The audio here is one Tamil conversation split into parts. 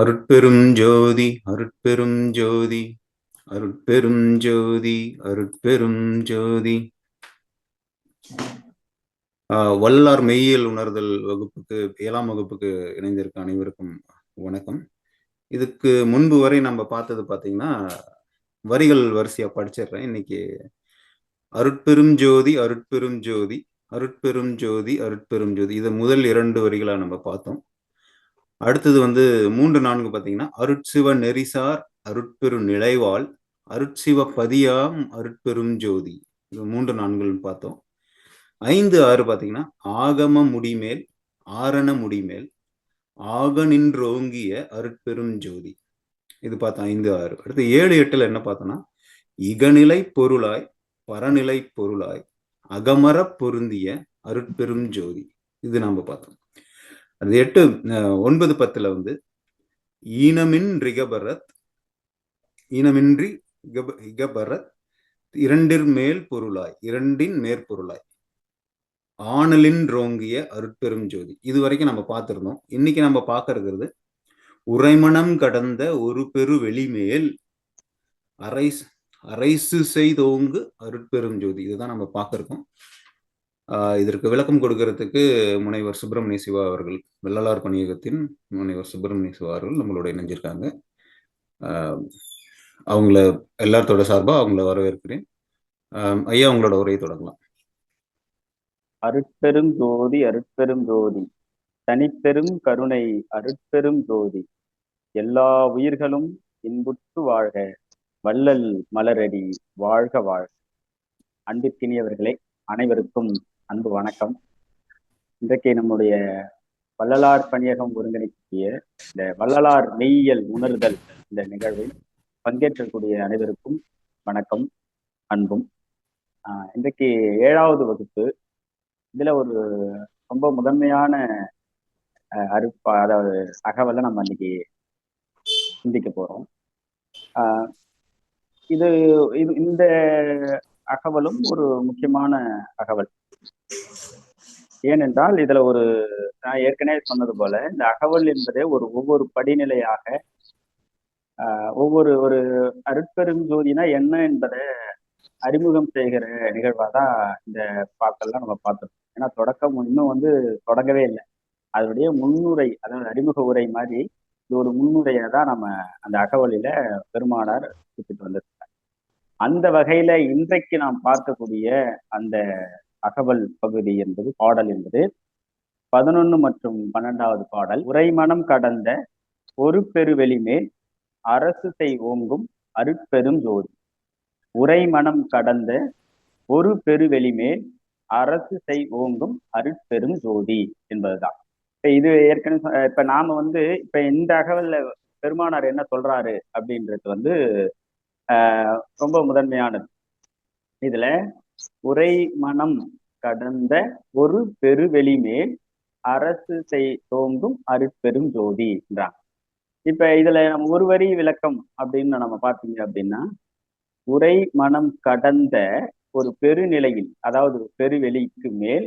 அருட்பெரும் ஜோதி அருட்பெரும் ஜோதி அருட்பெரும் ஜோதி அருட்பெரும் ஜோதி வல்லார் மெய்யியல் உணர்தல் வகுப்புக்கு ஏழாம் வகுப்புக்கு இணைந்திருக்க அனைவருக்கும் வணக்கம். இதுக்கு முன்பு வரை நம்ம பார்த்தது பார்த்தீங்கன்னா வரிகள் வரிசையாக படிச்சிடுறேன். இன்னைக்கு அருட்பெரும் ஜோதி அருட்பெரும் ஜோதி அருட்பெரும் ஜோதி அருட்பெரும் ஜோதி இதை முதல் இரண்டு வரிகளாக நம்ம பார்த்தோம். அடுத்தது வந்து மூன்று நான்கு பார்த்தீங்கன்னா அருட்சிவ நெறிசார் அருட்பெரும் நிலைவாள் அருட்சிவ பதியாம் அருட்பெரும் ஜோதி. இது மூன்று நான்குன்னு பார்த்தோம். ஐந்து ஆறு பார்த்தீங்கன்னா ஆகம முடிமேல் ஆரண முடிமேல் ஆக நின்றோங்கிய அருட்பெரும் ஜோதி. இது பார்த்தோம் ஐந்து ஆறு. அடுத்து ஏழு எட்டுல என்ன பார்த்தோம்னா இகநிலை பொருளாய் பரநிலை பொருளாய் அகமர பொருந்திய அருட்பெரும் ஜோதி. இது நாம பார்த்தோம். அது எட்டு ஒன்பது பத்துல வந்து ஈனமின் ரிகபரத் ஈனமின்றி இகபரத் இரண்டின் மேல் பொருளாய் இரண்டின் மேற்பொருளாய் ஆணலின் ரோங்கிய அருட்பெரும் ஜோதி. இது வரைக்கும் நம்ம பார்த்துருந்தோம். இன்னைக்கு நம்ம பார்க்கறது உறைமணம் உரைமணம் கடந்த ஒரு பெரு வெளிமேல் அரைசு அரைசு செய்தோங்கு அருட்பெரும் ஜோதி. இதுதான் நம்ம பார்க்கறோம். இதற்கு விளக்கம் கொடுக்கறதுக்கு முனைவர் சுப்பிரமணிய சிவா அவர்கள் வெள்ளலார் பணியகத்தின் முனைவர் சுப்பிரமணிய சிவா அவர்கள் நம்மளோட இணைஞ்சிருக்காங்க. அவங்கள எல்லாத்தோட சார்பா அவங்கள வரவேற்கிறேன். ஐயா அவங்களோட உரையை தொடங்கலாம். அருட்பெரும் ஜோதி அருட்பெரும் ஜோதி. தனிப்பெரும் கருணை அருட்பெரும் ஜோதி. எல்லா உயிர்களும் இன்புற்று வாழ்க. வள்ளல் மலரடி வாழ்க வாழ்க. அன்பிற்கினியவர்களே அனைவருக்கும் அன்பு வணக்கம். இன்றைக்கு நம்முடைய வள்ளலார் பணியகம் ஒருங்கிணைக்கிய இந்த வள்ளலார் மெய்யியல் உணர்தல் இந்த நிகழ்வில் பங்கேற்றக்கூடிய அனைவருக்கும் வணக்கம் அன்பும். இன்றைக்கு ஏழாவது வகுப்பு. இதுல ஒரு ரொம்ப முதன்மையான அருப்பா அதாவது தகவலை நம்ம இன்னைக்கு சிந்திக்க போறோம். இது இது இந்த அகவலும் ஒரு முக்கியமான அகவல் ஏனென்றால் இதுல ஒரு நான் ஏற்கனவே சொன்னது போல இந்த அகவல் என்பதே ஒரு ஒவ்வொரு படிநிலையாக ஒவ்வொரு ஒரு அருட்பெரும் ஜோதினா என்ன என்பதை அறிமுகம் செய்கிற நிகழ்வாக தான் இந்த பாக்கெல்லாம் நம்ம பார்த்துருக்கோம். ஏன்னா தொடக்கம் இன்னும் வந்து தொடங்கவே இல்லை. அதனுடைய முன்னுரை அதாவது அறிமுக உரை மாதிரி இது ஒரு முன்னுரையை தான் நம்ம அந்த அகவலில பெருமானார் குறிப்பிட்டு வந்திருக்காங்க அந்த வகையில இன்றைக்கு நாம் பார்க்கக்கூடிய அந்த அகவல் பகுதி என்பது பாடல் என்பது பதினொன்று மற்றும் பன்னெண்டாவது பாடல். உரைமனம் கடந்த ஒரு பெருவெளி மேல் அரசு செய் ஓங்கும் அருட்பெரும் ஜோதி. உரைமனம் கடந்த ஒரு பெருவெளி மேல் அரசு செய் ஓங்கும் அருட்பெரும் ஜோதி என்பதுதான். இப்ப இது ஏற்கனவே இப்ப நாம வந்து இப்ப இந்த அகவல்ல பெருமானார் என்ன சொல்றாரு அப்படின்றது வந்து ரொம்ப முதன்மையானது. இதுல உரை மனம் கடந்த ஒரு பெருவெளி மேல் அரசு செய் தோங்கும் அருட்பெரும் ஜோதி இப்ப இதுல நம்ம ஒரு வரி விளக்கம் அப்படின்னு நம்ம பார்த்தீங்க அப்படின்னா உரை மனம் கடந்த ஒரு பெருநிலையில் அதாவது பெருவெளிக்கு மேல்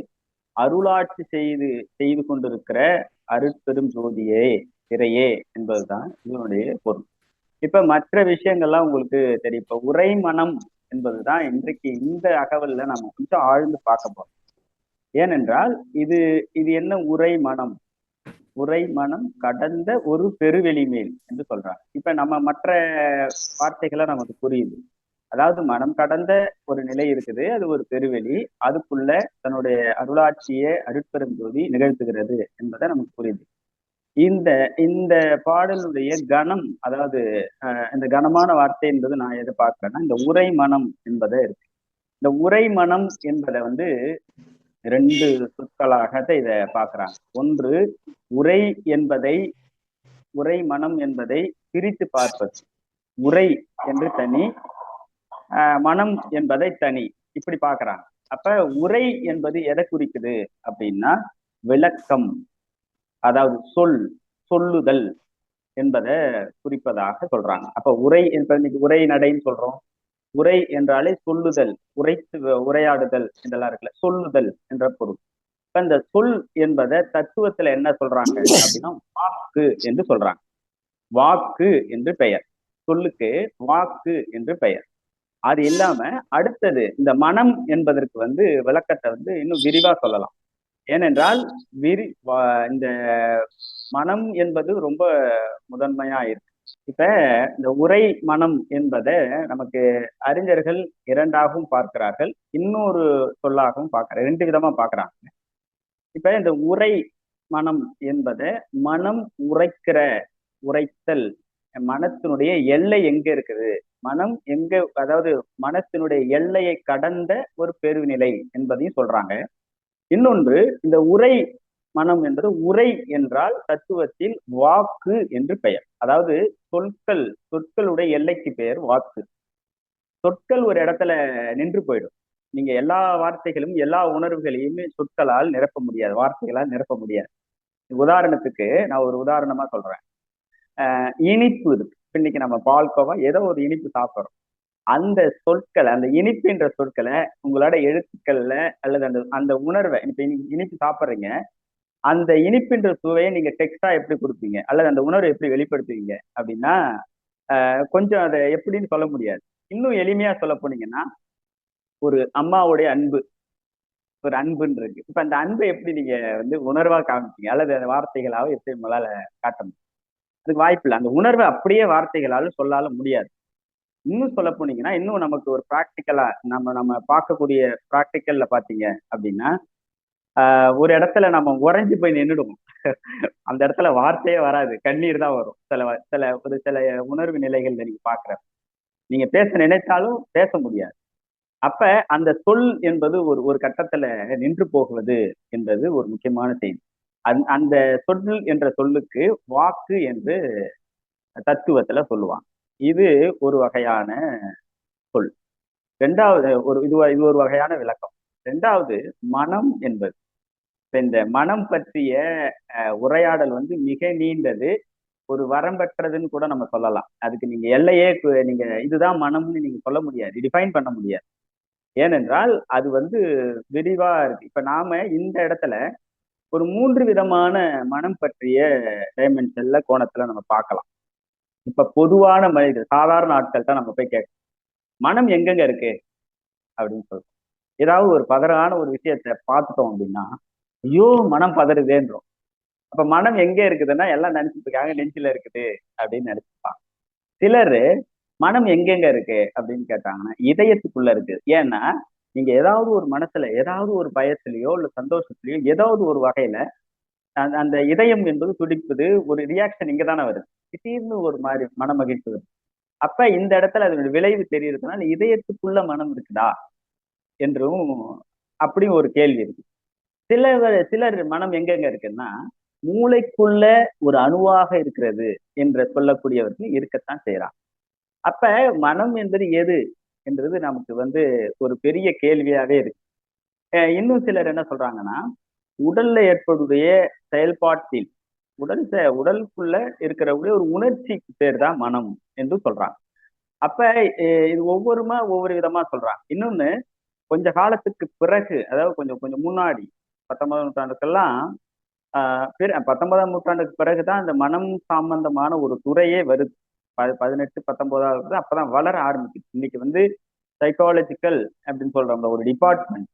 அருளாட்சி செய்து செய்து கொண்டிருக்கிற அருட்பெரும் ஜோதியே திரையே என்பதுதான் இதனுடைய பொருள். இப்ப மற்ற விஷயங்கள்லாம் உங்களுக்கு தெரியும். இப்ப உரை மனம் என்பதுதான் இன்றைக்கு இந்த அகவல்ல நம்ம கொஞ்சம் ஆழ்ந்து பார்க்க போறோம். ஏனென்றால் இது இது என்ன உரை மனம்? உரை மனம் கடந்த ஒரு பெருவெளி மேல் என்று சொல்றாங்க. இப்ப நம்ம மற்ற வார்த்தைகளை நமக்கு புரியுது. அதாவது மனம் கடந்த ஒரு நிலை இருக்குது அது ஒரு பெருவெளி அதுக்குள்ள தன்னுடைய அருளாட்சியை அருட்பெரும் ஜோதி நிகழ்த்துகிறது என்பதை நமக்கு புரியுது. இந்த இந்த பாடலுடைய கணம் அதாவது இந்த கனமான வார்த்தை என்பது நான் எதை பார்க்கிறேன்னா இந்த உரை மனம் என்பதை இருக்கு. இந்த உரை மனம் என்பதை வந்து ரெண்டு சொற்களாக இதை பார்க்கிறாங்க. ஒன்று உரை என்பதை உரை மனம் என்பதை பிரித்து பார்ப்பது. உரை என்று தனி மனம் என்பதை தனி. இப்படி பாக்குறாங்க அப்ப உரை என்பது எதை குறிக்குது அப்படின்னா விளக்கம். அதாவது சொல் சொல்லுதல் என்பதை குறிப்பதாக சொல்றாங்க. அப்ப உரை என்பது இன்னைக்கு உரை நடைன்னு சொல்றோம். உரை என்றாலே சொல்லுதல் உரைத்து உரையாடுதல் இதெல்லாம் இருக்குல்ல சொல்லுதல் என்ற பொருள். இப்ப இந்த சொல் என்பதை தத்துவத்துல என்ன சொல்றாங்க அப்படின்னா வாக்கு என்று சொல்றாங்க. வாக்கு என்று பெயர். சொல்லுக்கு வாக்கு என்று பெயர். அது இல்லாம அடுத்தது இந்த மனம் என்பதற்கு வந்து விளக்கத்தை வந்து இன்னும் விரிவா சொல்லலாம். ஏனென்றால் விரி இந்த மனம் என்பது ரொம்ப முதன்மையா இருக்கு. இப்ப இந்த உரை மனம் என்பதை நமக்கு அறிஞர்கள் இரண்டாகவும் பார்க்கிறார்கள் இன்னொரு சொல்லாகவும் பார்க்கிறார் ரெண்டு விதமா பார்க்கிறாங்க. இப்ப இந்த உரை மனம் என்பதை மனம் உரைக்கிற உரைத்தல் மனத்தினுடைய எல்லை எங்க இருக்குது? மனம் எங்க அதாவது மனத்தினுடைய எல்லையை கடந்த ஒரு பெருநிலை என்பதையும் சொல்றாங்க. இன்னொன்று இந்த உரை மனம் என்பது உரை என்றால் தத்துவத்தில் வாக்கு என்று பெயர். அதாவது சொற்கள் சொற்களுடைய எல்லைக்கு பெயர் வாக்கு. சொற்கள் ஒரு இடத்துல நின்று போயிடும். நீங்க எல்லா வார்த்தைகளும் எல்லா உணர்வுகளையுமே சொற்களால் நிரப்ப முடியாது வார்த்தைகளால் நிரப்ப முடியாது. உதாரணத்துக்கு நான் ஒரு உதாரணமா சொல்றேன். இனிப்பு இருக்கு. இன்னைக்கு நம்ம பால்கோவா ஏதோ ஒரு இனிப்பு சாப்பிட்றோம். அந்த சொற்களை அந்த இனிப்புன்ற சொற்களை உங்களோட எழுத்துக்கள்ல அல்லது அந்த அந்த உணர்வை இப்ப இனிப்பு சாப்பிட்றீங்க. அந்த இனிப்புன்ற சுவையை நீங்க டெக்ஸ்டா எப்படி கொடுப்பீங்க? அல்லது அந்த உணர்வை எப்படி வெளிப்படுத்துவீங்க? அப்படின்னா கொஞ்சம் அதை எப்படின்னு சொல்ல முடியாது. இன்னும் எளிமையா சொல்ல போனீங்கன்னா ஒரு அம்மாவுடைய அன்பு ஒரு அன்புன்னு இருக்கு. இப்ப அந்த அன்பை எப்படி நீங்க வந்து உணர்வா காமிப்பீங்க? அல்லது அந்த வார்த்தைகளாக எப்படி உங்களால காட்ட முடியும்? அதுக்கு வாய்ப்பு இல்லை அந்த உணர்வை அப்படியே வார்த்தைகளால சொல்லாலும் முடியாது. இன்னும் சொல்ல போனீங்கன்னா இன்னும் நமக்கு ஒரு ப்ராக்டிக்கலா நம்ம நம்ம பார்க்கக்கூடிய ப்ராக்டிக்கல்ல பாத்தீங்க அப்படின்னா ஒரு இடத்துல நம்ம உறைஞ்சு போய் நின்றுடுவோம் அந்த இடத்துல வார்த்தையே வராது. கண்ணீர் தான் வரும். சில சில ஒரு சில உணர்வு நிலைகள்ல நீங்க பாக்குற நீங்க பேச நினைத்தாலும் பேச முடியாது. அப்ப அந்த சொல் என்பது ஒரு ஒரு கட்டத்துல நின்று போகுவது என்பது ஒரு முக்கியமான செய்தி. அந் அந்த சொல் என்ற சொல்லுக்கு வாக்கு என்று தத்துவத்துல சொல்லுவாங்க. இது ஒரு வகையான சொல். ரெண்டாவது ஒரு இது இது ஒரு வகையான விளக்கம். ரெண்டாவது மனம் என்பது. இந்த மனம் பற்றிய உரையாடல் வந்து மிக நீண்டது. ஒரு வரம்பற்றதுன்னு கூட நம்ம சொல்லலாம். அதுக்கு நீங்க எல்லையே நீங்க இதுதான் மனம்னு நீங்க சொல்ல முடியாது. டிஃபைன் பண்ண முடியாது. ஏனென்றால் அது வந்து விரிவா இருக்கு. இப்ப நாம இந்த இடத்துல ஒரு மூன்று விதமான மனம் பற்றிய டைமென்ஷன்ல கோணத்துல நம்ம பார்க்கலாம். இப்ப பொதுவான மனிதர்கள் சாதாரண ஆட்கள் தான் நம்ம போய் கேட்கணும். மனம் எங்கெங்க இருக்கு? அப்படின்னு சொல்றோம். ஏதாவது ஒரு பதறான ஒரு விஷயத்த பார்த்துட்டோம் அப்படின்னா ஐயோ மனம் பதறுதேன்றோம். அப்ப மனம் எங்க இருக்குதுன்னா எல்லாம் நினைச்சிட்டு இருக்காங்க நெஞ்சில இருக்குது அப்படின்னு நினைச்சிருப்பாங்க சிலர் மனம் எங்கெங்க இருக்கு அப்படின்னு கேட்டாங்கன்னா இதயத்துக்குள்ள இருக்கு. ஏன்னா நீங்க ஏதாவது ஒரு மனசுல ஏதாவது ஒரு பயத்திலையோ இல்ல சந்தோஷத்திலேயோ ஏதாவது ஒரு வகையில அந்த இதயம் என்பது துடிப்பது ஒரு ரியாக்ஷன் இங்க தானே வருது. திடீர்னு ஒரு மாதிரி மன மகிழ்ச்சி வரும். அப்ப இந்த இடத்துல அதனுடைய விளைவு தெரியுதுனால இதயத்துக்குள்ள மனம் இருக்குதா? என்றும் அப்படியும் ஒரு கேள்வி இருக்கு. சிலர் சிலர் மனம் எங்கெங்க இருக்குன்னா மூளைக்குள்ள ஒரு அணுவாக இருக்கிறது என்று சொல்லக்கூடியவர்கள் இருக்கத்தான் செய்யறான் அப்ப மனம் என்பது எது என்றது நமக்கு வந்து ஒரு பெரிய கேள்வியாவே இருக்கு. இன்னும் சிலர் என்ன சொல்றாங்கன்னா உடல்ல ஏற்படுடைய செயல்பாட்டில் உடல் உடலுக்குள்ள இருக்கிறக்கூடிய ஒரு உணர்ச்சிக்கு பேர் தான் மனம் என்று சொல்றாங்க. அப்ப இது ஒவ்வொருமா ஒவ்வொரு விதமா சொல்றாங்க. இன்னொன்னு கொஞ்ச காலத்துக்கு பிறகு அதாவது கொஞ்சம் கொஞ்சம் முன்னாடி பத்தொன்பதாம் நூற்றாண்டுக்கெல்லாம் பத்தொன்பதாம் நூற்றாண்டுக்கு பிறகுதான் அந்த மனம் சம்பந்தமான ஒரு துறையே வருது. பதினெட்டு பத்தொன்பதாவது அப்பதான் வளர ஆரம்பிக்குது. இன்னைக்கு வந்து சைக்காலஜிக்கல் அப்படின்னு சொல்றவங்க ஒரு டிபார்ட்மெண்ட்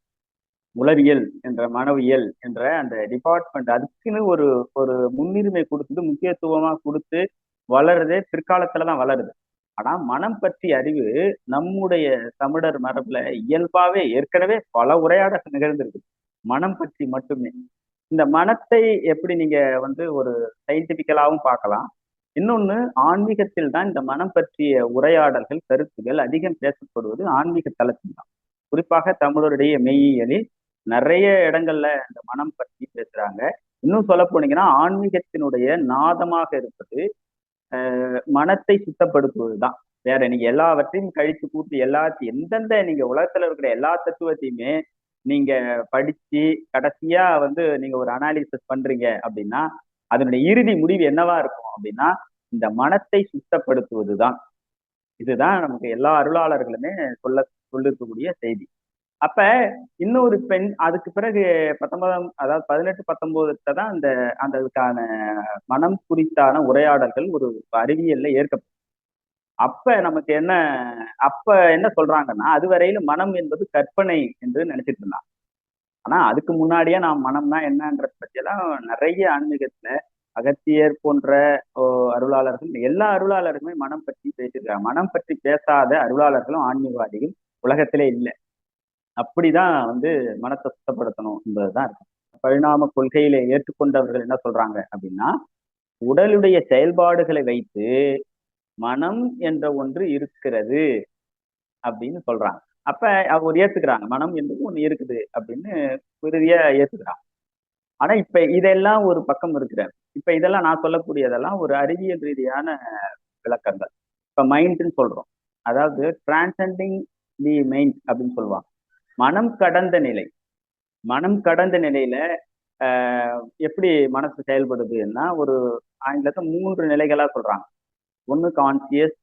உளவியல் என்ற மனவியல் என்ற அந்த டிபார்ட்மெண்ட் அதுக்குன்னு ஒரு ஒரு முன்னுரிமை கொடுத்து முக்கியத்துவமா கொடுத்து வளருதே பிற்காலத்துலதான் வளருது. ஆனா மனம் பற்றி அறிவு நம்முடைய தமிழர் மரபுல இயல்பாவே ஏற்கனவே பல உரையாடல் நிகழ்ந்திருக்கு. மனம் பற்றி மட்டுமே. இந்த மனத்தை எப்படி நீங்க வந்து ஒரு சயின்டிபிக்கலாகவும் பார்க்கலாம். இன்னொன்னு ஆன்மீகத்தில் தான் இந்த மனம் பற்றிய உரையாடல்கள் கருத்துகள் அதிகம் பேசப்படுவது ஆன்மீக தளத்தில் தான் குறிப்பாக தமிழருடைய மெய்யியலில் நிறைய இடங்கள்ல இந்த மனம் பற்றி பேசுறாங்க. இன்னும் சொல்ல போனீங்கன்னா ஆன்மீகத்தினுடைய நாதமாக இருப்பது மனத்தை சுத்தப்படுத்துவது தான் வேற நீங்க எல்லாவற்றையும் கழித்து கூட்டி எல்லாத்தையும் எந்தெந்த நீங்க உலகத்துல இருக்கிற எல்லா தத்துவத்தையுமே நீங்க படிச்சு கடைசியா வந்து நீங்க ஒரு அனாலிசிஸ் பண்றீங்க அப்படின்னா அதனுடைய இறுதி முடிவு என்னவா இருக்கும் அப்படின்னா இந்த மனத்தை சுத்தப்படுத்துவது தான் இதுதான் நமக்கு எல்லா அருளாளர்களுமே சொல்ல சொல்லிருக்கக்கூடிய செய்தி. அப்ப இன்னொரு பெண் அதுக்கு பிறகு பத்தொன்பதாம் அதாவது பதினெட்டு பத்தொன்பதுல தான் அந்த அந்த அதுக்கான மனம் குறித்தான உரையாடல்கள் ஒரு அறிவியல்ல ஏற்கப்படும் அப்ப நமக்கு என்ன அப்ப என்ன சொல்றாங்கன்னா அதுவரையில மனம் என்பது கற்பனை என்று நினைச்சிட்டு இருந்தான் ஆனா அதுக்கு முன்னாடியே நான் மனம்னா என்னன்றத பற்றியெல்லாம் நிறைய ஆன்மீகத்துல அகத்தியர் போன்ற அருளாளர்கள் எல்லா அருளாளர்களுமே மனம் பற்றி பேசியிருக்காங்க. மனம் பற்றி பேசாத அருளாளர்களும் ஆன்மீகவாதிகள் உலகத்திலே இல்லை. அப்படிதான் வந்து மனத்தை சுத்தப்படுத்தணும் என்பதுதான் இருக்கு. பரிணாம கொள்கையில ஏற்றுக்கொண்டவர்கள் என்ன சொல்றாங்க அப்படின்னா உடலுடைய செயல்பாடுகளை வைத்து மனம் என்ற ஒன்று இருக்கிறது அப்படின்னு சொல்றாங்க. அப்ப அவர் ஏத்துக்கிறாங்க மனம் என்பது ஒண்ணு இருக்குது அப்படின்னு உறுதியா ஏத்துக்கிறாங்க. ஆனா இப்ப இதெல்லாம் ஒரு பக்கம் இருக்கிற இப்ப இதெல்லாம் நான் சொல்லக்கூடியதெல்லாம் ஒரு அறிவியல் ரீதியான விளக்கங்கள். இப்ப மைண்ட்னு சொல்றோம். அதாவது டிரான்செண்டிங் தி மைண்ட் அப்படின்னு சொல்லுவாங்க. மனம் கடந்த நிலை. மனம் கடந்த நிலையில எப்படி மனசு செயல்படுதுன்னா ஒரு ஆங்கிலத்தை மூன்று நிலைகளா சொல்றாங்க. ஒன்று கான்சியஸ்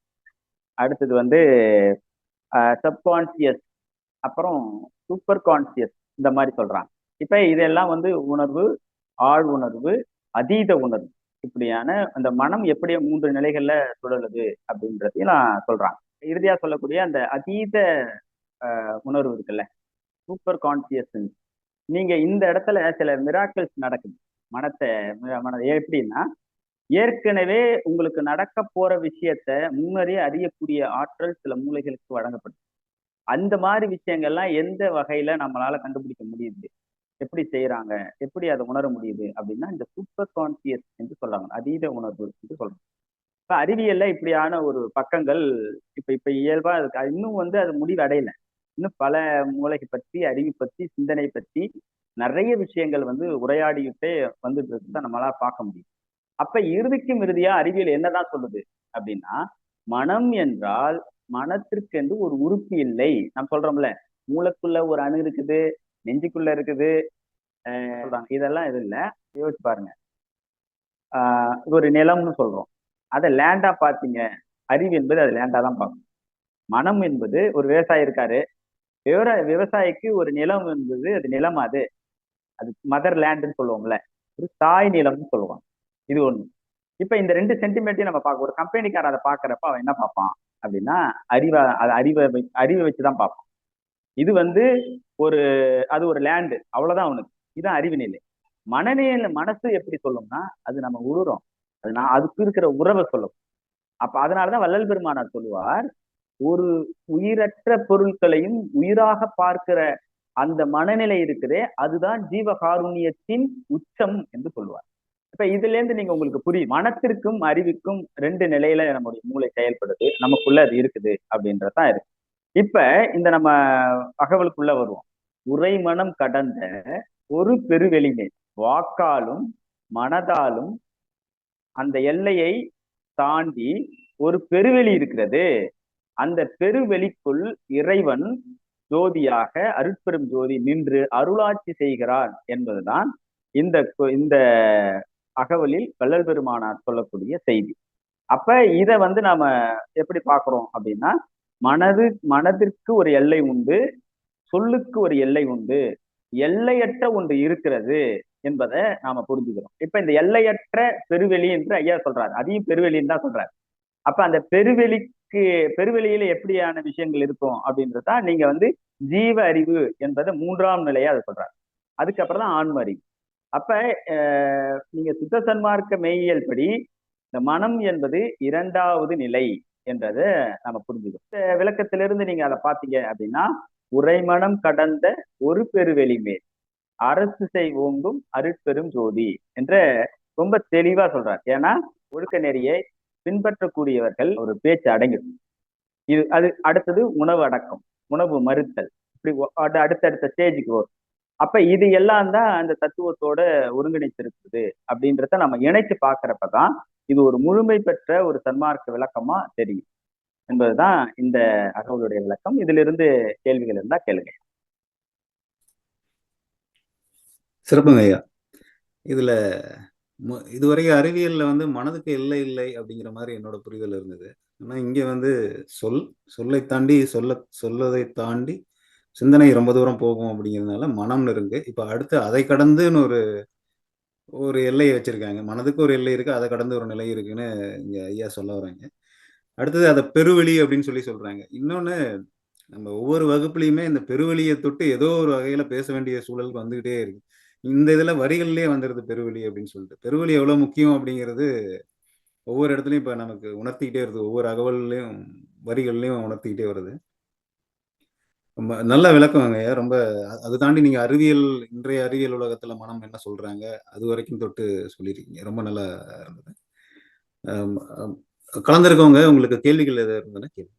அடுத்தது வந்து சப்கான்சியஸ் அப்புறம் சூப்பர் கான்சியஸ் இந்த மாதிரி சொல்றாங்க. இப்ப இதெல்லாம் வந்து உணர்வு ஆழ் உணர்வு அதீத உணர்வு. இப்படியான அந்த மனம் எப்படி மூன்று நிலைகள்ல சுழலுது அப்படின்றதையும் நான் சொல்றாங்க இறுதியா சொல்லக்கூடிய அந்த அதீத உணர்வு இருக்குல்ல சூப்பர் கான்சியஸ்னஸ் நீங்க இந்த இடத்துல சில மிராக்கிள்ஸ் நடக்குது. மனத்தை எப்படின்னா ஏற்கனவே உங்களுக்கு நடக்க போற விஷயத்த முன்னரே அறியக்கூடிய ஆற்றல் சில மூளைகளுக்கு வழங்கப்படுது. அந்த மாதிரி விஷயங்கள்லாம் எந்த வகையில நம்மளால கண்டுபிடிக்க முடியுது? எப்படி செய்யறாங்க எப்படி அதை உணர முடியுது? அப்படின்னா இந்த சூப்பர் கான்சியஸ் என்று சொல்றாங்க அதீத உணர்வு என்று சொல்றாங்க. இப்ப அறிவியல்ல இப்படியான ஒரு பக்கங்கள் இப்ப இப்ப இயல்பா அதுக்கு இன்னும் வந்து அது முடிவு அடையல இன்னும் பல மூளையை பற்றி அறிவு பற்றி சிந்தனை பற்றி நிறைய விஷயங்கள் வந்து உரையாடிக்கிட்டே வந்துட்டு தான் நம்மளால பார்க்க முடியும். அப்ப இறுதிக்கும் இறுதியா அறிவியல் என்னதான் சொல்லுது அப்படின்னா மனம் என்றால் மனத்திற்கென்று ஒரு உறுப்பு இல்லை. நம்ம சொல்றோம்ல மூளைக்குள்ள ஒரு அணு இருக்குது நெஞ்சுக்குள்ள இருக்குது. சொல்றாங்க. இதெல்லாம் இது இல்லை. யோசிச்சு பாருங்க. ஆஹ் ஒரு நிலம்னு சொல்றோம். அதை லேண்டா பார்த்தீங்க அறிவு என்பது அது லேண்டா தான் பார்க்கும் மனம் என்பது ஒரு விவசாயி இருக்காரு. விவர விவசாயிக்கு ஒரு நிலம் இருந்தது அது நிலம் அது. அது மதர் லேண்டுன்னு சொல்லுவோம்ல. ஒரு தாய் நிலம்னு சொல்லுவாங்க. இது ஒண்ணு. இப்ப இந்த ரெண்டு சென்டிமெண்ட்டையும் நம்ம பார்க்க ஒரு கம்பெனிக்கார அதை பாக்குறப்ப அவன் என்ன பார்ப்பான் அப்படின்னா அறிவை அது அறிவை அறிவை வச்சுதான் பார்ப்பான். இது வந்து ஒரு அது ஒரு லேண்டு அவ்வளவுதான் அவனுக்கு. இதுதான் அறிவு நிலை. மனநிலை மனசு எப்படி சொல்லும்னா அது நம்ம உருறோம் அது நான் அதுக்கு இருக்கிற உறவை சொல்லும். அப்ப அதனாலதான் வள்ளல் பெருமானார் சொல்லுவார் ஒரு உயிரற்ற பொருட்களையும் உயிராக பார்க்கிற அந்த மனநிலை இருக்குதே அதுதான் ஜீவகாருண்யத்தின் உச்சம் என்று சொல்லுவார். இப்ப இதுல இருந்து நீங்க உங்களுக்கு புரியும். மனத்திற்கும் அறிவுக்கும் ரெண்டு நிலையில நம்முடைய மூளை செயல்படுது. நமக்குள்ள அது இருக்குது அப்படின்றதான் இருக்கு. இப்ப இந்த நம்ம தகவலுக்குள்ள வருவோம். உரை மனம் கடந்த ஒரு பெருவெளிமை. வாக்காலும் மனதாலும் அந்த எல்லையை தாண்டி ஒரு பெருவெளி இருக்கிறது. அந்த பெருவெளிக்குள் இறைவன் ஜோதியாக அருட்பெரும் ஜோதி நின்று அருளாட்சி செய்கிறான் என்பதுதான் இந்த இந்த அகவலில் வள்ளல் பெருமானார் சொல்லக்கூடிய செய்தி. அப்ப இத வந்து நாம எப்படி பாக்குறோம் அப்படின்னா மனது மனதிற்கு ஒரு எல்லை உண்டு சொல்லுக்கு ஒரு எல்லை உண்டு எல்லையற்ற ஒன்று இருக்கிறது என்பதை நாம புரிஞ்சுக்கிறோம். இப்ப இந்த எல்லையற்ற பெருவெளி என்று ஐயா சொல்றாரு. அதையும் பெருவெளின்னு தான் சொல்றாரு. அப்ப அந்த பெருவெளி பெருவெளியில எப்படியான விஷயங்கள் இருக்கும் அப்படின்றதா நீங்க வந்து ஜீவ அறிவு என்பதை மூன்றாம் நிலையா அது சொல்றாரு அதுக்கப்புறம் தான் ஆன்ம அறிவு. அப்ப நீங்க சுத்த சன்மார்க்க மெய்யியல் படி இந்த மனம் என்பது இரண்டாவது நிலை என்றதை நம்ம புரிஞ்சுக்கணும். இந்த விளக்கத்திலிருந்து நீங்க அதை பார்த்தீங்க அப்படின்னா உரைமனம் கடந்த ஒரு பெருவெளி மேல் அரசு செய் ஓங்கும் அருட்பெரும் ஜோதி என்ற ரொம்ப தெளிவா சொல்றார். ஏன்னா ஒழுக்க நெறியை பின்பற்றக்கூடியவர்கள் ஒரு பேச்சு அடங்கிடும் இது அது அடுத்தது உணவு அடக்கம் உணவு மறுத்தல். இப்படி அடுத்தடுத்த ஸ்டேஜுக்கு வரும். அப்ப இது எல்லாம் தான் அந்த தத்துவத்தோட ஒருங்கிணைத்திருக்குது அப்படின்றத நம்ம இணைத்து பாக்குறப்பதான் இது ஒரு முழுமை பெற்ற ஒரு சன்மார்க்க விளக்கமா தெரியும். என்பதுதான் இந்த அகவலுடைய விளக்கம். இதிலிருந்து கேள்விகள் இருந்தா கேளுங்க. சிறப்புங்க ஐயா. இதுல இதுவரைக்கும் அறிவியல்ல வந்து மனதுக்கு இல்லை இல்லை அப்படிங்கிற மாதிரி என்னோட புரிதல் இருந்தது. ஆனா இங்க வந்து சொல் சொல்லை தாண்டி சொல்ல சொல்லதை தாண்டி சிந்தனை ரொம்ப தூரம் போகும் அப்படிங்கிறதுனால மனம்னு இருக்கு இப்ப அடுத்து அதை கடந்துன்னு ஒரு ஒரு எல்லையை வச்சிருக்காங்க. மனதுக்கு ஒரு எல்லை இருக்கு அதை கடந்து ஒரு நிலை இருக்குன்னு இங்க ஐயா சொல்ல வராங்க அடுத்தது அதை பெருவெளி அப்படின்னு சொல்லி சொல்றாங்க. இன்னொன்னு நம்ம ஒவ்வொரு வகுப்புலையுமே இந்த பெருவெளியை தொட்டு ஏதோ ஒரு வகையில பேச வேண்டிய சூழலுக்கு வந்துகிட்டே இருக்கு. இந்த இதில் வரிகள்லேயே வந்துடுது பெருவெளி அப்படின்னு சொல்லிட்டு. பெருவெளி எவ்வளோ முக்கியம் அப்படிங்கிறது ஒவ்வொரு இடத்துலையும் இப்போ நமக்கு உணர்த்திக்கிட்டே வருது. ஒவ்வொரு அகவல்லையும் வரிகள்லையும் உணர்த்திக்கிட்டே வருது. ரொம்ப நல்ல விளக்கங்க ரொம்ப அது தாண்டி நீங்கள் அறிவியல் இன்றைய அறிவியல் உலகத்தில் மனம் என்ன சொல்கிறாங்க அது வரைக்கும் தொட்டு சொல்லியிருக்கீங்க. ரொம்ப நல்லா இருந்தது. கலந்துருக்கவங்க உங்களுக்கு கேள்விகள் எதாவது இருந்ததுன்னா கேள்வி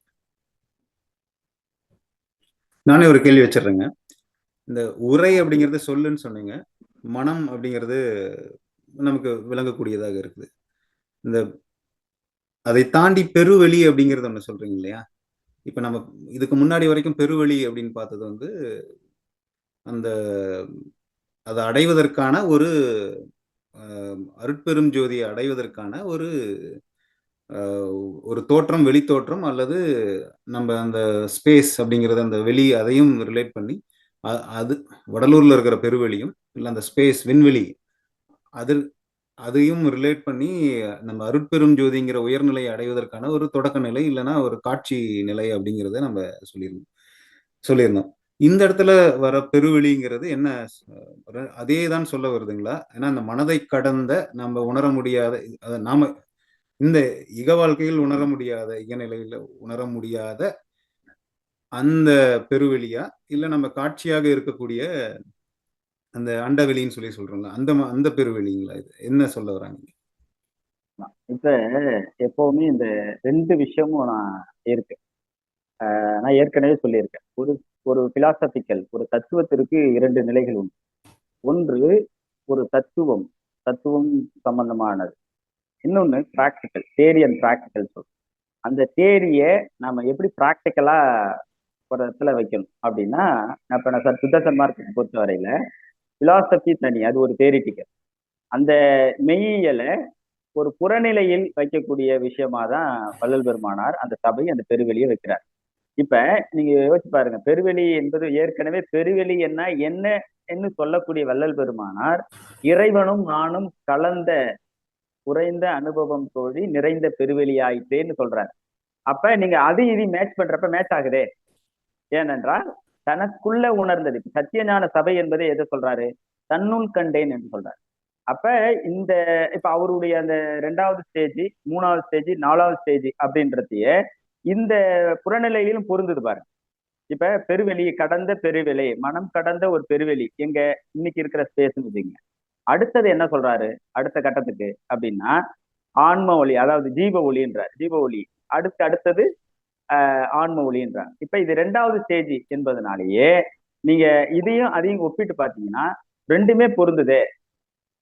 நானே ஒரு கேள்வி வச்சிடுறேங்க. இந்த உரை அப்படிங்கிறது சொல்லுன்னு சொன்னீங்க. மனம் அப்படிங்கிறது நமக்கு விளங்கக்கூடியதாக இருக்குது. இந்த அதை தாண்டி பெருவெளி அப்படிங்கிறது ஒன்று சொல்றீங்க இல்லையா? இப்ப நம்ம இதுக்கு முன்னாடி வரைக்கும் பெருவெளி அப்படின்னு பார்த்தது வந்து அந்த அதை அடைவதற்கான ஒரு அருட்பெரும் ஜோதியை அடைவதற்கான ஒரு ஒரு தோற்றம் வெளித்தோற்றம் அல்லது நம்ம அந்த ஸ்பேஸ் அப்படிங்கிறத அந்த வெளி அதையும் ரிலேட் பண்ணி அது வடலூர்ல இருக்கிற பெருவெளியும் இல்லை அந்த ஸ்பேஸ் விண்வெளி அது அதையும் ரிலேட் பண்ணி நம்ம அருட்பெரும் ஜோதிங்கிற உயர்நிலையை அடைவதற்கான ஒரு தொடக்க நிலை இல்லைன்னா ஒரு காட்சி நிலை அப்படிங்கிறத நம்ம சொல்லியிருந்தோம். சொல்லியிருந்தோம். இந்த இடத்துல வர பெருவெளிங்கிறது என்ன அதே தான் சொல்ல வருதுங்களா? ஏன்னா அந்த மனதை கடந்த நம்ம உணர முடியாத அதை நாம இந்த இக வாழ்க்கையில் உணர முடியாத இகநிலையில உணர முடியாத அந்த பெருவெளியா? இல்ல நம்ம காட்சியாக இருக்கக்கூடிய அந்த அண்டவெளின்னு சொல்லி சொல்றோம்ல அந்த அந்த பெருவெளிங்களா இது? என்ன சொல்ல வராங்க? இப்ப எப்பவுமே இந்த ரெண்டு விஷயமும் நான் இருக்கு. நான் ஏற்கனவே சொல்லியிருக்கேன். ஒரு ஒரு பிலாசபிக்கல் ஒரு தத்துவத்திற்கு இரண்டு நிலைகள் உண்டு. ஒன்று ஒரு தத்துவம் தத்துவம் சம்பந்தமானது. இன்னொன்னு ப்ராக்டிக்கல் தேரி அண்ட் ப்ராக்டிக்கல் சொல் அந்த தேரியை நாம எப்படி ப்ராக்டிக்கலா ஒரு இடத்துல வைக்கணும். அப்படின்னா இப்போ இப்ப நான் சார் சுத்த மார்க்கெட் பொறுத்த வரையில பிலாசபி தனி அது ஒரு தேரிட்டிக்கல் அந்த மெய்யியலை ஒரு புறநிலையில் வைக்கக்கூடிய விஷயமா தான் வள்ளல் பெருமானார் அந்த சபை அந்த பெருவெளியை வைக்கிறார். இப்ப நீங்க யோசிச்சு பாருங்க பெருவெளி என்பது ஏற்கனவே பெருவெளி என்ன என்ன என்று சொல்லக்கூடிய வள்ளல் பெருமானார் இறைவனும் நானும் கலந்த குறைந்த அனுபவம் தோழி நிறைந்த பெருவெளி ஆயிட்டேன்னு சொல்றாரு. அப்ப நீங்க அது இது மேட்ச் பண்றப்ப மேட்ச் ஆகுதே. ஏனென்றால் தனக்குள்ள உணர்ந்தது. இப்ப சத்தியஞான சபை என்பதை எதை சொல்றாரு? தன்னுள் கண்டேன் என்று சொல்றாரு. அப்ப இந்த இப்ப அவருடைய அந்த ரெண்டாவது ஸ்டேஜ் மூணாவது ஸ்டேஜ் நாலாவது ஸ்டேஜ் அப்படின்றதையே இந்த புறநிலையிலும் பொருந்தது பாருங்க. இப்ப பெருவெளி கடந்த பெருவெளி மனம் கடந்த ஒரு பெருவெளி எங்க இன்னைக்கு இருக்கிற ஸ்பேஸ்னு வச்சுங்க அடுத்தது என்ன சொல்றாரு? அடுத்த கட்டத்துக்கு அப்படின்னா ஆன்ம ஒளி அதாவது ஜீவ ஒளின்றார். ஜீவ ஒளி. அடுத்து அடுத்தது ஆன்ம ஒளின்றார் இப்ப இது ரெண்டாவது ஸ்டேஜ் என்பதனாலேயே நீங்க இதையும் அதையும் ஒப்பிட்டு பாத்தீங்கன்னா ரெண்டுமே பொருந்துதே.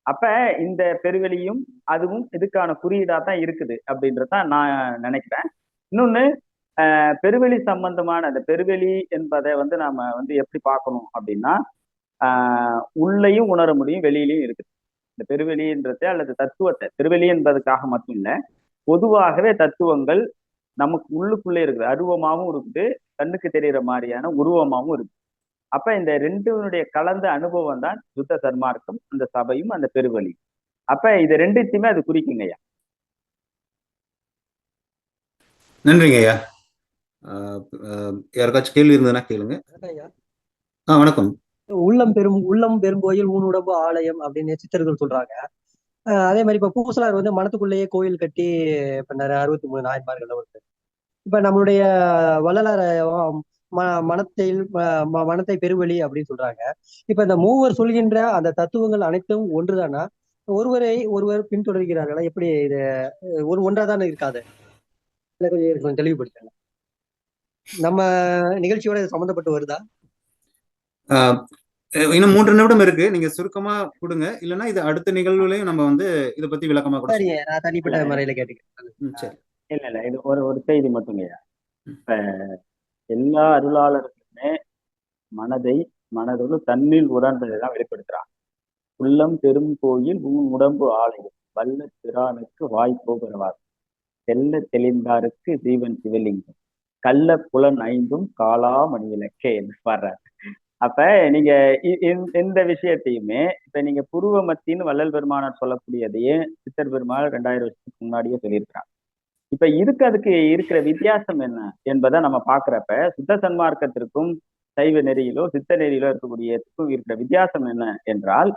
அப்ப இந்த பெருவெளியும் அதுவும் இதுக்கான குறியீடா தான் இருக்குது அப்படின்றதான் நான் நினைக்கிறேன். இன்னொன்னு பெருவெளி சம்பந்தமான அந்த பெருவெளி என்பதை வந்து நாம வந்து எப்படி பார்க்கணும் அப்படின்னா ஆஹ் உள்ளேயும் உணர முடியும் வெளியிலையும் இருக்குது. இந்த பெருவெளின்றதை அல்லது தத்துவத்தை பெருவெளி என்பதுக்காக மட்டும் இல்ல பொதுவாகவே தத்துவங்கள் நமக்கு உள்ளுக்குள்ளே இருக்குது. அருவமாவும் இருக்குது. கண்ணுக்கு தெரிகிற மாதிரியான உருவமாவும் இருக்கு அப்ப இந்த ரெண்டுனுடைய கலந்த அனுபவம் தான் சுத்த சன்மார்க்கம் அந்த சபையும் அந்த பெருவழி. அப்ப இது ரெண்டுத்தையுமே அது நன்றிங்க ஐயா. ஆஹ் ஆஹ் யாருக்காச்சும் கேள்வி இருந்ததுன்னா கேளுங்க. ஐயா. ஆ வணக்கம். உள்ளம் பெரும் உள்ளம் பெருங்கோயில் ஊன் உடம்பு ஆலயம் அப்படின்னு சித்தர்கள் சொல்றாங்க. அதே மாதிரி இப்ப பூசலார் வந்து மனத்துக்குள்ளேயே கோயில் கட்டி பண்ணாரு. அறுபத்தி மூணு நாயன்மார்கள் ஒருத்தர் இப்ப நம்மளுடைய வள்ளலார் மனத்தில் மனத்தை பெருவெளி அப்படின்னு சொல்றாங்க. இப்ப இந்த மூவர் சொல்கின்ற அந்த தத்துவங்கள் அனைத்தும் ஒன்றுதானா? ஒருவரை ஒருவர் பின்தொடர்கிறார்களா? எப்படி இது ஒரு ஒன்றாதானே இருக்காது இல்ல கொஞ்சம் தெளிவுபடுத்துங்க. நம்ம நிகழ்ச்சியோட சம்மந்தப்பட்டு வருதா? இன்னும் மூன்று நிமிடம் இருக்கு. நீங்க சுருக்கமா கொடுங்க. இல்லைன்னா இது அடுத்த நிகழ்வுலையும் நம்ம வந்து இதை பத்தி விளக்கமா கூட சரிங்க. நான் தனிப்பட்ட. முறையில கேட்டுக்கிறேன். சரி. இல்ல இல்ல. இது ஒரு ஒரு செய்தி மட்டுங்கய்யா இப்ப எல்லா அருளாளர்களுமே மனதை மனதோடு தன்னில் உணர்ந்ததை தான் வெளிப்படுத்துறாங்க. உள்ளம் பெரும் கோயில் உன் உடம்பு ஆலயம். வல்ல திரானுக்கு வாய் பெறுவார் செல்ல தெளிந்தாருக்கு ஜீவன் சிவலிங்கம். கள்ள புலன் ஐந்தும் காலா மணி இலக்கே என்று அப்ப நீங்க இ- இந்த- இந்த விஷயத்தையுமே இப்ப நீங்க புருவ மத்தின்னு வள்ளல் பெருமானார் சொல்லக்கூடியதையே சித்தர் பெருமாள் ரெண்டாயிரம் வருஷத்துக்கு முன்னாடியே சொல்லியிருக்கிறாங்க இப்ப இதுக்கு அதுக்கு இருக்கிற வித்தியாசம் என்ன என்பதை நம்ம பாக்குறப்ப சுத்த சன்மார்க்கத்திற்கும் சைவ நெறியிலோ சித்த நெறியிலோ இருக்கக்கூடியதுக்கும் இருக்கிற வித்தியாசம் என்ன என்றால்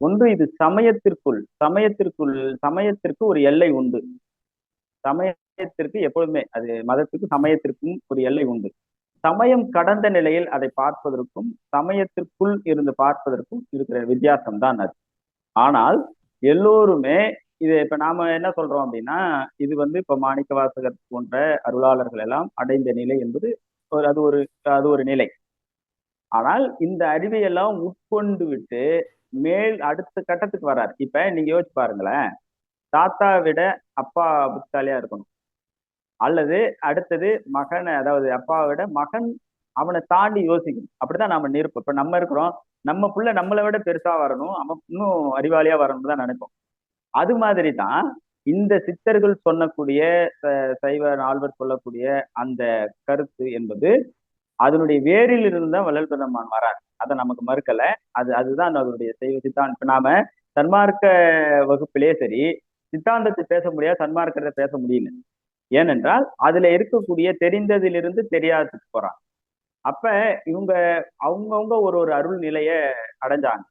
ஒன்று இது சமயத்திற்குள் சமயத்திற்குள் சமயத்திற்கு ஒரு எல்லை உண்டு. சமயத்திற்கு எப்பொழுதுமே அது மதத்துக்கு சமயத்திற்கும் ஒரு எல்லை உண்டு. சமயம் கடந்த நிலையில் அதை பார்ப்பதற்கும் சமயத்திற்குள் இருந்து பார்ப்பதற்கும் இருக்கிற வித்தியாசம் தான் அது. ஆனால் எல்லோருமே இது இப்ப நாம என்ன சொல்றோம் அப்படின்னா இது வந்து இப்ப மாணிக்க வாசகர் போன்ற அருளாளர்கள் எல்லாம் அடைந்த நிலை என்பது ஒரு அது ஒரு அது ஒரு நிலை. ஆனால் இந்த அறிவை எல்லாம் உட்கொண்டு விட்டு மேல் அடுத்த கட்டத்துக்கு வர்றார். இப்ப நீங்க யோசிச்சு பாருங்களேன். தாத்தா விட அப்பா புத்தாலியா இருக்கணும். அல்லது அடுத்தது மகனை அதாவது அப்பாவை விட மகன் அவனை தாண்டி யோசிக்கணும். அப்படிதான் நாம நிற்போம். இப்ப நம்ம இருக்கிறோம். நம்ம புள்ள நம்மளை விட பெருசா வரணும். அவன் இன்னும் அறிவாளியா வரணும்னு தான் நினைப்போம். அது மாதிரி தான் இந்த சித்தர்கள் சொல்லக்கூடிய ச- சைவ நால்வர் சொல்லக்கூடிய அந்த கருத்து என்பது அதனுடைய வேரில் இருந்து தான் வள்ளல் பெருமான் வரார். அதை நமக்கு மறுக்கல. அது அதுதான் அதனுடைய சைவ சித்தாந்தம் இப்ப நாம சன்மார்க்க வகுப்பிலே சரி சித்தாந்தத்தை பேச முடியாது சன்மார்க்கத்தை பேச முடியல. ஏனென்றால் அதுல இருக்கக்கூடிய தெரிந்ததிலிருந்து தெரியாததுக்கு போறாங்க அப்ப இவங்க அவங்கவுங்க ஒரு ஒரு அருள் நிலைய அடைஞ்சாங்க.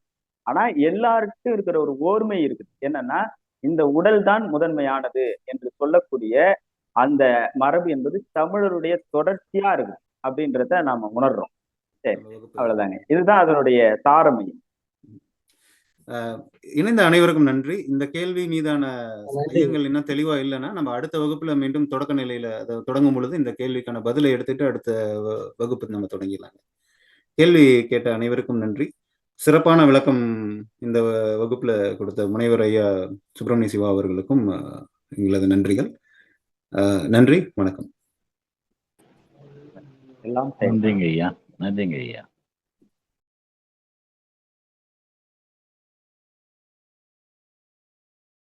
ஆனா எல்லாருக்கும் இருக்கிற ஒரு ஓர்மை இருக்குது. என்னன்னா இந்த உடல் தான் முதன்மையானது என்று சொல்லக்கூடிய அந்த மரபு என்பது தமிழருடைய தொடர்ச்சியா இருக்கு அப்படின்றத நாம உணர்றோம். சரி. அவ்வளவுதாங்க. இதுதான் அதனுடைய சாரமையம் அஹ் இணைந்த அனைவருக்கும் நன்றி. இந்த கேள்வி மீதான ஐயங்கள் இன்னும் தெளிவா இல்லைன்னா நம்ம அடுத்த வகுப்புல மீண்டும் தொடக்க நிலையில அதை தொடங்கும் பொழுது இந்த கேள்விக்கான பதிலை எடுத்துட்டு அடுத்த வ- வகுப்பு நம்ம தொடங்கிடலாங்க. கேள்வி கேட்ட அனைவருக்கும் நன்றி. சிறப்பான விளக்கம் இந்த வகுப்புல கொடுத்த முனைவர் ஐயா சுப்பிரமணிய சிவா அவர்களுக்கும் அஹ், எங்களது நன்றிகள். நன்றி வணக்கம். எல்லாம் நன்றிங்க ஐயா நன்றிங்க ஐயா.